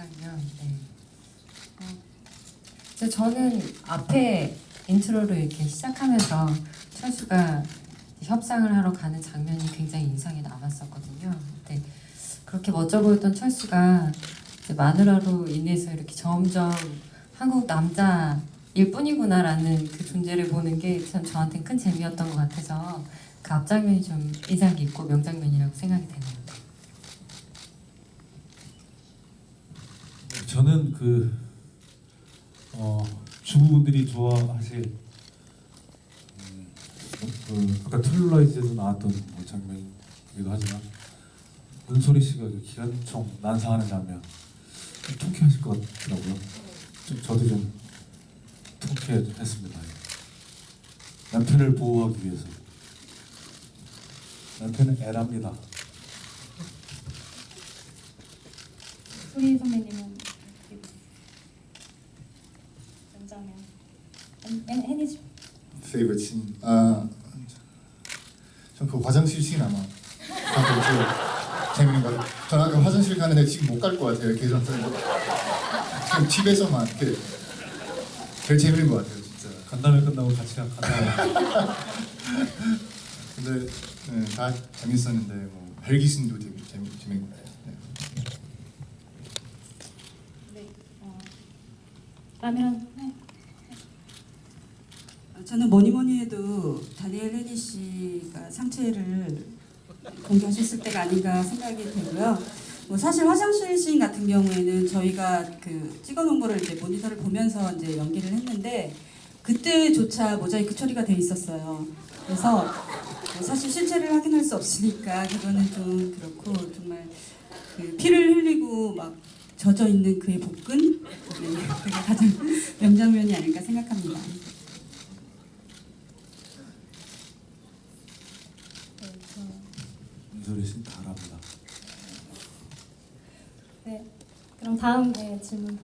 장면. 네. 어, 저- 저는 앞에 인트로를 이렇게 시작하면서 철수가 협상을 하러 가는 장면이 굉장히 인상에 남았었거든요. 근데 그렇게 멋져 보였던 철수가 마누라로 인해서 이렇게 점점 한국 남자일 뿐이구나라는 그 존재를 보는 게 참 저한테는 큰 재미였던 것 같아서 그 앞장면이 좀 인상 깊고 명장면이라고 생각이 되네요. 저는 그 어, 주부분들이 좋아하실 음, 그 아까 트룰라이즈에서 나왔던 뭐 장면이기도 하지만 문소리 씨가 그 기관총 난사하는 장면 좀 통쾌하실 것 같더라고요. 좀 저도 좀 통쾌했습니다. 남편을 보호하기 위해서 남편은 애랍니다. 소리 선배님은 favorite scene. 아, 전그 화장실 씬 아마 다들 제일 재밌는 것 같아요. 저는 아까 화장실 가는데 지금 못 갈 것 같아요. 계속 지금 집에서만 이렇게 제일 재밌는 것 같아요, 진짜. 간담회 끝나고 같이 가- 근데 네, 다 재밌었는데 뭐 헬기슨도 되게 재밌 재밌고. 네. 네. 어, 라면 네. 저는 뭐니 뭐니 해도 다니엘 레니 씨가 상체를 공개하셨을 때가 아닌가 생각이 되고요. 뭐 사실 화장실 씬 같은 경우에는 저희가 그 찍어놓은 거를 이제 모니터를 보면서 이제 연기를 했는데 그때조차 모자이크 처리가 돼 있었어요. 그래서 뭐 사실 실체를 확인할 수 없으니까 그거는 좀 그렇고 정말 그 피를 흘리고 막 젖어 있는 그의 복근 네, 그게 가장 명장면이 아닐까 생각합니다. 네, 씨는. 네. 그럼 다음 네, 질문